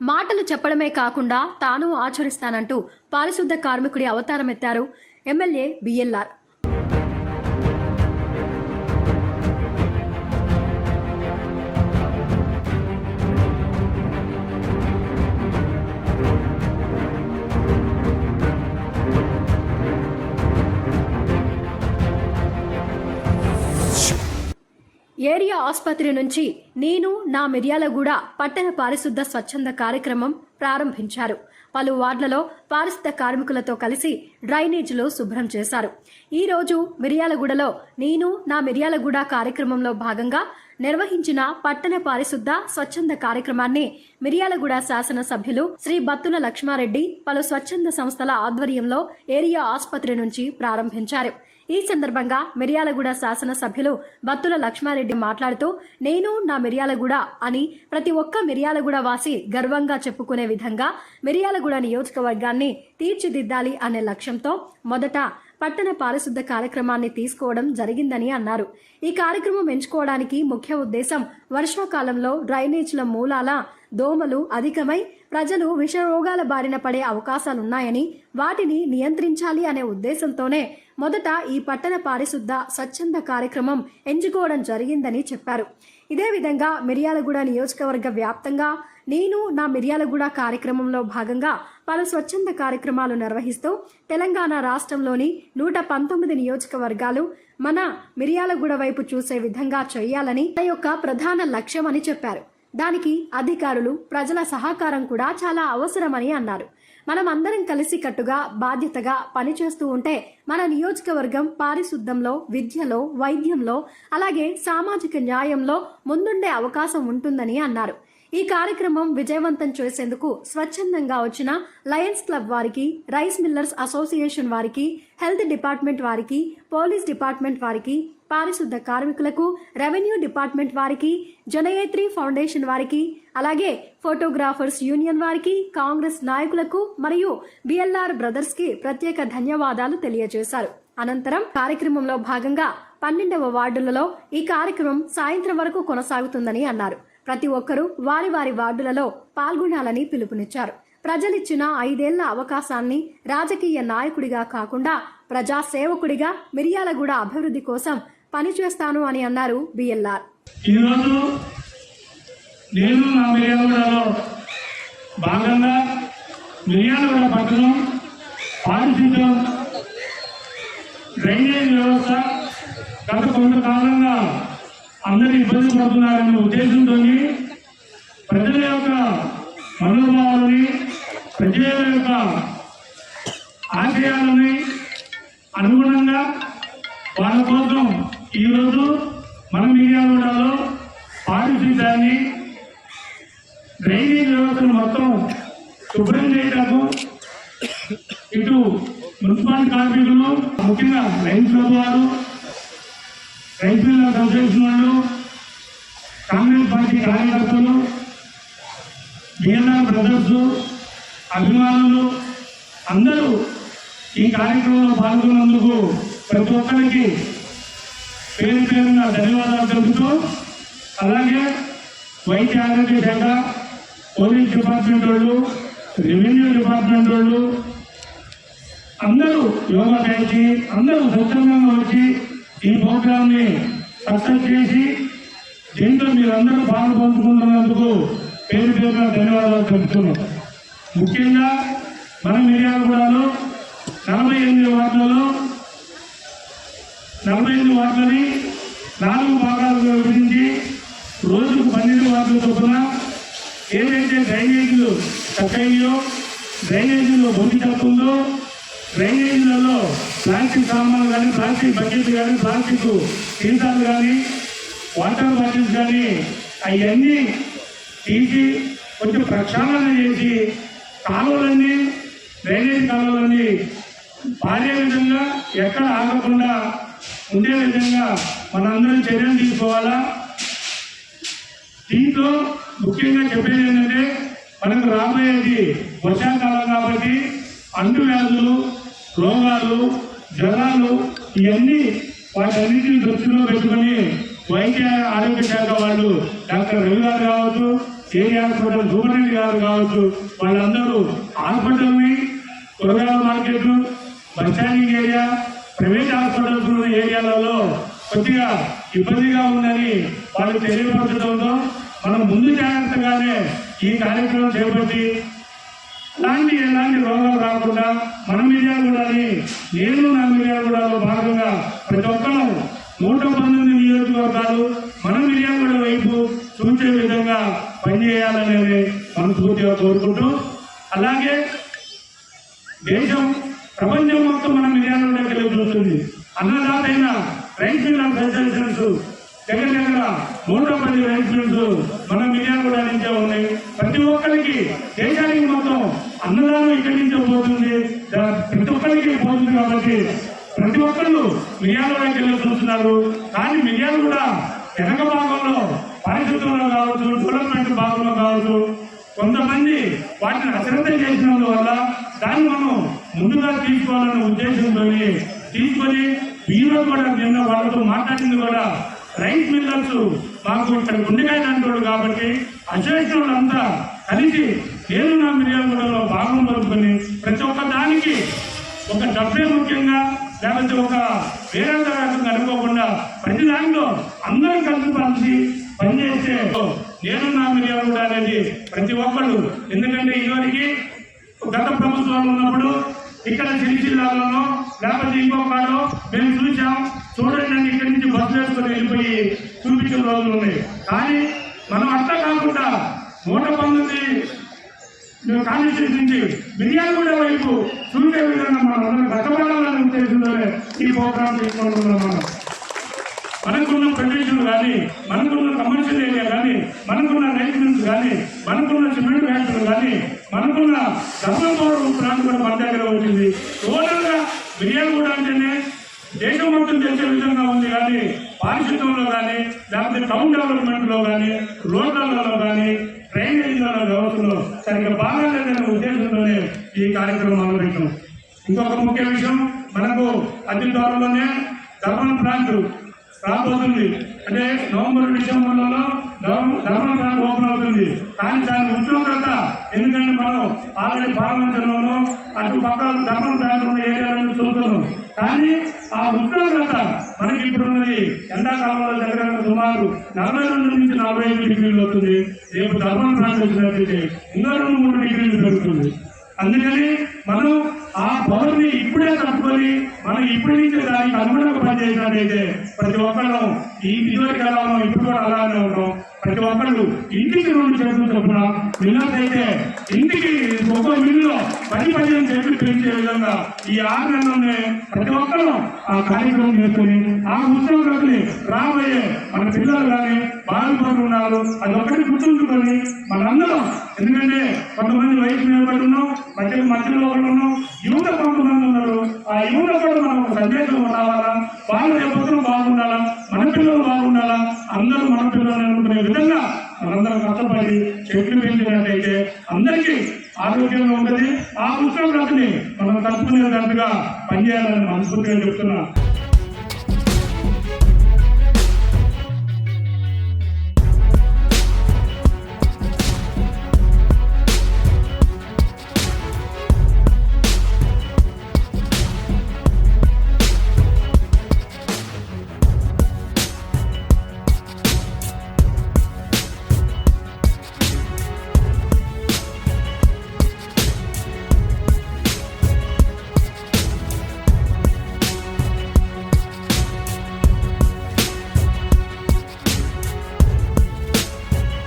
మాటలు చెప్పడమే కాకుండా తాను ఆచరిస్తానంటూ పారిశుద్ధ కార్మికుడి అవతారం ఎత్తారు ఎమ్మెల్యే బిఎల్ఆర్. ఆసుపత్రి నుంచి నేను నా మిర్యాలగూడ పట్టణ పారిశుద్ధ స్వచ్ఛంద కార్యక్రమం ప్రారంభించారు. పలు వార్డులలో పారిశుద్ధ కార్మికులతో కలిసి డ్రైనేజీలు శుభ్రం చేశారు. ఈ రోజు మిర్యాలగూడలో నేను నా మిర్యాలగూడ కార్యక్రమంలో భాగంగా నిర్వహించిన పట్టణ పారిశుద్ధ స్వచ్ఛంద కార్యక్రమాన్ని మిర్యాలగూడ శాసనసభ్యులు శ్రీ బత్తుల లక్ష్మారెడ్డి పలు స్వచ్ఛంద సంస్థల ఆధ్వర్యంలో ఏరియా ఆసుపత్రి నుంచి ప్రారంభించారు. ఈ సందర్భంగా మిర్యాలగూడ శాసనసభ్యులు బత్తుల లక్ష్మారెడ్డి మాట్లాడుతూ నేను నా మిర్యాలగూడ అని ప్రతి ఒక్క మిర్యాలగూడ వాసి గర్వంగా చెప్పుకునే విధంగా మిర్యాలగూడ నియోజకవర్గాన్ని తీర్చిదిద్దాలి అనే లక్ష్యంతో మొదట పట్టణ పారిశుద్ధ కార్యక్రమాన్ని తీసుకోవడం జరిగిందని అన్నారు. ఈ కార్యక్రమం ఎంచుకోవడానికి ముఖ్య ఉద్దేశం వర్షాకాలంలో డ్రైనేజీల మూలాల దోమలు అధికమై ప్రజలు విషరోగాల బారిన పడే అవకాశాలున్నాయని వాటిని నియంత్రించాలి అనే ఉద్దేశంతోనే మొదట ఈ పట్టణ పారిశుద్ధ స్వచ్ఛంద కార్యక్రమం ఎంచుకోవడం జరిగిందని చెప్పారు. ఇదే విధంగా మిర్యాలగూడ నియోజకవర్గ వ్యాప్తంగా నేను నా మిర్యాలగూడ కార్యక్రమంలో భాగంగా పలు స్వచ్ఛంద కార్యక్రమాలు నిర్వహిస్తూ తెలంగాణ రాష్ట్రంలోని నూట పంతొమ్మిది నియోజకవర్గాలు మన మిర్యాలగూడ వైపు చూసే విధంగా చేయాలని యొక్క ప్రధాన లక్ష్యం అని చెప్పారు. దానికి అధికారులు ప్రజల సహకారం కూడా చాలా అవసరమని అన్నారు. మనం అందరం కలిసి కట్టుగా బాధ్యతగా పనిచేస్తూ ఉంటే మన నియోజకవర్గం పారిశుద్ధంలో విద్యలో వైద్యంలో అలాగే సామాజిక న్యాయంలో ముందుండే అవకాశం ఉంటుందని అన్నారు. ఈ కార్యక్రమం విజయవంతం చేసేందుకు స్వచ్ఛందంగా వచ్చిన లయన్స్ క్లబ్ వారికి రైస్ మిల్లర్స్ అసోసియేషన్ వారికి హెల్త్ డిపార్ట్మెంట్ వారికి పోలీస్ డిపార్ట్మెంట్ వారికి పారిశుద్ధ కార్మికులకు రెవెన్యూ డిపార్ట్మెంట్ వారికి జనయేత్రి ఫౌండేషన్ వారికి అలాగే ఫోటోగ్రాఫర్స్ యూనియన్ వారికి కాంగ్రెస్ నాయకులకు మరియు బిఎల్ఆర్ బ్రదర్స్కి ప్రత్యేక ధన్యవాదాలు తెలియజేశారు. అనంతరం కార్యక్రమంలో భాగంగా పన్నెండవ వార్డులలో ఈ కార్యక్రమం సాయంత్రం వరకు కొనసాగుతుందని అన్నారు. ప్రతి ఒక్కరూ వారి వారి వార్డులలో పాల్గొనాలని పిలుపునిచ్చారు. ప్రజలిచ్చిన ఐదేళ్ళ అవకాశాన్ని రాజకీయ నాయకుడిగా కాకుండా ప్రజా సేవకుడిగా మిర్యాలగూడ అభివృద్ధి కోసం పని చేస్తాను అని అన్నారు బిఎల్ఆర్ ఈరోజు నేను నా మిర్యాలగూడలో భాగంగా మిర్యాలగూడ పట్టణం పారిశుద్ధ్యం డ్రైనేజ్ వ్యవస్థ గత కొంతకాలంగా అందరూ ఇబ్బంది పడుతున్నారనే ఉద్దేశంతో ప్రజల యొక్క మనోభావాలని ప్రజల యొక్క ఆశయాలని అనుగుణంగా వాళ్ళ కోసం ఈరోజు మన మిర్యాలగూడలో పారిశుద్ధ్యాన్ని డ్రైనేజ్ వ్యవస్థను మొత్తం శుభ్రం చేయటకు ఇటు మున్సిపాలిటీ కార్మికులు ముఖ్యంగా లైన్స్ వారు రైతుల అసోసియేషన్ వాళ్ళు కాంగ్రెస్ పార్టీ కార్యకర్తలు బిఎన్ఆర్ బ్రదర్స్ అభిమానులు అందరూ ఈ కార్యక్రమంలో పాల్గొన్నందుకు ప్రతి ఒక్కరికి పేరు పేరున ధన్యవాదాలు తెలుపుతూ అలాగే వైద్య ఆరోగ్య శాఖ పోలీస్ డిపార్ట్మెంట్ వాళ్ళు రెవెన్యూ డిపార్ట్మెంట్ వాళ్ళు అందరూ యోగా చేసి అందరూ స్వచ్ఛందంగా వచ్చి ఈ ప్రోగ్రామ్ని సక్సెస్ చేసి దీంట్లో మీరందరూ పాలు పంచుకుంటున్నందుకు పేరు పేరున ధన్యవాదాలు తెలుపుతున్నాం. ముఖ్యంగా మన మిర్యాలగూడలో నలభై ఎనిమిది వార్డులలో నలభై ఎనిమిది వార్డులని నాలుగు భాగాలుగా విభజించి రోజుకు పన్నెండు వార్డుల చొప్పున ఏదైతే డ్రైనేజీలు చక్కయ్యో డ్రైనేజీలో భూమి తప్పుందో డ్రైనేజీలలో ప్లాస్టిక్ సామాన్లు కానీ ప్లాస్టిక్ బడ్జెట్ కానీ ప్లాస్టిక్ సీసాలు కానీ వాటర్ బాటిల్స్ కానీ అవన్నీ తీసి కొంచెం ప్రక్షాళన చేసి కాలువలన్నీ డ్రైనేజ్ కాలువలన్నీ భారీ విధంగా ఎక్కడ ఆగకుండా ఉండే విధంగా మనందరం చర్యలు తీసుకోవాలా? దీంట్లో ముఖ్యంగా చెప్పేది ఏంటంటే మనకు రాబోయేది వర్షాకాలం కాబట్టి అంటువ్యాధులు రోగాలు జ్వరాలు ఇవన్నీ వాటన్నిటిని దృష్టిలో పెట్టుకొని వైద్య ఆరోగ్య శాఖ వాళ్ళు డాక్టర్ రవి గారు కావచ్చు ఏరియా హాస్పిటల్ సూపరింటెండెంట్ గారు కావచ్చు వాళ్ళందరూ హాస్పిటల్ని కూరగాయల market bus standing area private hospitals ఉన్న ఏరియాలలో కొద్దిగా ఇబ్బందిగా ఉందని వాళ్ళు తెలియపరచడంతో మనం ముందు జాగ్రత్తగానే ఈ కార్యక్రమం చేపట్టి అలాంటి ఎలాంటి రోగాలు రాకుండా మన మిర్యాలగూడని నేను నా మిర్యాలగూడలో భాగంగా ప్రతి ఒక్కరూ నూట పంతొమ్మిది నియోజకవర్గాలు మన మిర్యాలగూడ వైపు చూసే విధంగా పనిచేయాలనేది మనస్ఫూర్తిగా కోరుకుంటూ అలాగే దేశం ప్రపంచం మొత్తం మనం మన కలిగి చూస్తుంది. అన్నదాత అయిన రైస్ మిల్లర్ ఫెడరేషన్స్ దగ్గర దగ్గర నూట పది రైస్ మిల్స్ మన మిర్యాలగూడ నుంచే ఉన్నాయి. ప్రతి ఒక్కరికి దేశానికి మొత్తం అన్నదానం ఇక్కడి నుంచే పోతుంది. ప్రతి ఒక్కరికి పోతుంది కాబట్టి ప్రతి ఒక్కళ్ళు మిర్యాలగూడకి వెళ్ళి చూస్తున్నారు. కానీ మిర్యాలగూడ వెనక భాగంలో పరిస్థితుల్లో కావచ్చు డెవలప్మెంట్ భాగంలో కావచ్చు కొంతమంది వాటిని అశ్రద్ధ చేసినందువల్ల దాన్ని మనం ముందుగా తీసుకోవాలన్న ఉద్దేశంతో తీసుకొని వీళ్ళు కూడా నిన్న వాళ్ళతో మాట్లాడింది కూడా. రైస్ మిల్లర్స్ మాకు ఇక్కడ గుండెకాయ అంటాడు కాబట్టి అసోసియేషన్ అంతా కలిసి నేను నా మిర్యాలగూడలో భాగం పలుకుని ప్రతి ఒక్క దానికి ఒక డబ్బే ముఖ్యంగా లేకపోతే ఒక వేరే రకంగా అనుకోకుండా ప్రతి దాంట్లో అందరం కలిసి పంచి పనిచేస్తే నేను నా మిర్యాలగూడ అనేది ప్రతి ఒక్కళ్ళు. ఎందుకంటే ఇదివరకు గత ప్రభుత్వాలు ఉన్నప్పుడు ఇక్కడ సిరిసిల్లాలోనో లేకపోతే ఇంకో కాడో మేము చూసాం చూడండి అని ఇక్కడి నుంచి బస్సు వేసుకొని వెళ్ళిపోయి చూపించిన రోజులు ఉన్నాయి. కానీ మనం అట్లా కాకుండా నూట పంతొమ్మిది మేము కాన్స్టిట్యూషన్ నుంచి మిర్యాలగూడ వైపు చూపే విధంగా మనం అందరం కష్టపడాలనే ఉద్దేశంతోనే ఈ ప్రోగ్రాం తీసుకుంటున్నాం మనం. మనకున్న ప్రదేశం కానీ మనకున్న కమర్షియల్ ఏరియా కానీ మనకున్న రైస్ కానీ మనకున్న సిమెంట్ ఫ్యాక్టరీలు కానీ మనకున్న థర్మల్ ప్రాంతం కూడా మన దగ్గర ఉంటుంది టోటల్గా బిర్యానీ కూడా అంటేనే దేశం మొత్తం చేసే విధంగా ఉంది కానీ పారిశుద్ధ్యంలో కానీ లేకపోతే టౌన్ డెవలప్మెంట్లో కానీ రోడ్లలో కానీ డ్రైనేజ్ వ్యవస్థలో సరిగ్గా బాగా లేదనే ఉద్దేశంతోనే ఈ కార్యక్రమం మొదలుపెట్టాం. ఇంకొక ముఖ్య విషయం మనకు అతి త్వరలోనే థర్మల్ ప్రాంతం రాబోతుంది. అంటే నవంబర్ డిసెంబర్లలో ధర్మ ప్లాంట్ ఓపెన్ అవుతుంది. కానీ దాని ఉద్యోగత ఎందుకంటే మనం ఆల్రెడీ పార్లమెంట్లోనూ అటు పక్క ధర్మ ప్లాంట్ ఉన్న ఏరియాలను చూస్తున్నాం. కానీ ఆ ఉష్ణోగ్రత మనకి ఇప్పుడు ఉన్నది ఎండాకాలంలో దగ్గర సుమారు నలభై రెండు నుంచి నలభై ఐదు డిగ్రీలు వస్తుంది. రేపు ధర్మం ప్రాంతం వచ్చినట్లయితే ఇంకా రెండు మూడు డిగ్రీలు పెరుగుతుంది. అందుకని మనం ఆ పౌరుని ఇప్పుడే తట్టుకొని మనం ఇప్పటి నుంచి దానికి అనుగుణంగా పనిచేసినట్టయితే ప్రతి ఒక్కళ్ళు ఈ ఇదివరకు ఎలా ఉన్నాం ఇప్పుడు కూడా అలానే ఉన్నాం ప్రతి ఒక్కళ్ళు ఇంటికి రెండు చేతులు చొప్పున మిల్లర్స్ ఇంటికి ఒక్కో మిల్లులో పది పదిహేను చేతులు పెంచే విధంగా ఈ ఆరు నెలలోనే ప్రతి ఒక్కళ్ళు ఆ కార్యక్రమం చేసుకుని ఆ ఉద్యోగులకి రాబోయే మన పిల్లలు కానీ బాధపడి ఉన్నారు అది ఒక్కటి గుర్తుంచుకొని మనందరం. ఎందుకంటే కొంతమంది వయసు నిలబడి ఉన్నాం మధ్య మధ్యలో ఉన్నాం యువత కొంతమంది ఉన్నారు ఆ యువత కూడా మనం సందేశం రావాలా వాళ్ళు రేపొద్దున బాగుండాలా? మన పిల్లలు బాగుండాలా? అందరూ మన పిల్లలు అనుకునే విధంగా మనందరం కష్టపడి చెట్లు పెంచినట్టయితే అందరికీ ఆరోగ్యంగా ఉంటుంది. ఆ ఉష్ణోగ్రతని మనం తప్పుకునేటట్టుగా పనిచేయాలని మనస్ఫూర్తిగా చెప్తున్నా.